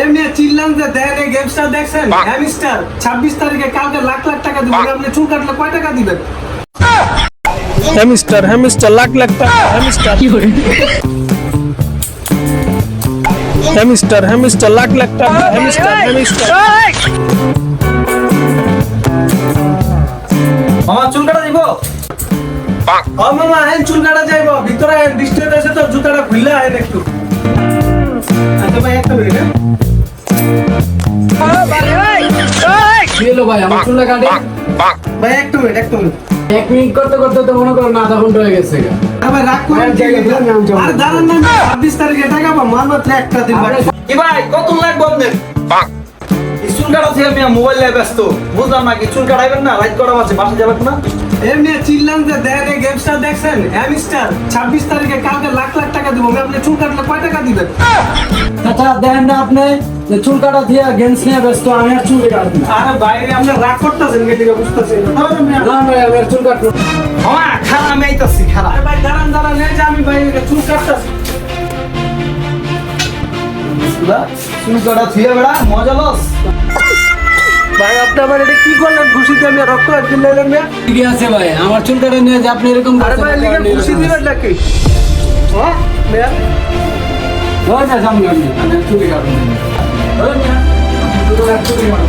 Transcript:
এমনি চিল্লান যে দেন এই গেমসটা দেখছেন? হ্যামস্টার ছাব্বিশ তারিখে কালকে লাখ লাখ টাকা দিবেন। আপনি চুল কাটলে কয় টাকা দিবেন? হ্যামস্টার হ্যামস্টার লাখ লাখ টাকা hamster. Hamster hamster lakh lakh টাকা হ্যামস্টার হ্যামস্টার। মামা চুল কাটা দিব? ও মামা চুল কাটা যাইব। ভিতরে হেন বৃষ্টি হইতেছে তো জুতাটা খুললে হেন একটু ভাই একটা মিনিট? কি হলো ভাই আমার চুলটা কাটে ভাই একটা মিনিট। একটা মিনিট এক মিনিট করতে করতে তো মনে করেন আধা ঘণ্টা হয়ে গেছে আবার রাগ করেন আর জায়গা দিলাম, আমি যাব। আর দাঁড়ান না ছাব্বিশ তারিখে টাকা পাবো মাল মাত্র একটা দিন কি ভাই কত লাগবে আপনার চুল কাটা মোবাইল নিয়ে ব্যস্ত। বুঝলাম না কি চুল কাটাইবেন না? লাইট করা আছে বাসা যাবেন না? এমনি চিল্লান যে দেন এই দেখছেন? হ্যামস্টার ছাব্বিশ তারিখে কালকে লাখ লাখ টাকা দিব। আপনি চুল কাটলে কয় টাকা দিবেন? আচ্ছা দেখেন না আপনি যে চুল কাটা দিয়ে গেমস নিয়ে ব্যস্ত আমি আর চুল কাটবো। আরে বাইরে আপনি রাগ করতেছেন কে দিকে বুঝতেছেন। না ভাই আমি আর চুল কাটবো না। খারাপ আমি আইতাছি খারাপ আরে ভাই দাঁড়ান দাঁড়ান এই যে আমি ভাই চুল কাটতেছি চুল কাটা থুয়ে বেড়া মজা লস। ভাই আপনি আমার এটা কি করলেন? খুশিতে আমি রক্ত না ঠিকই আছে ভাই? আমার চুল কাটা নিয়ে যে আপনি এরকম আরে ভাই লিখে খুশি দিবেন নাকি? হ্যাঁ চুল কাটবো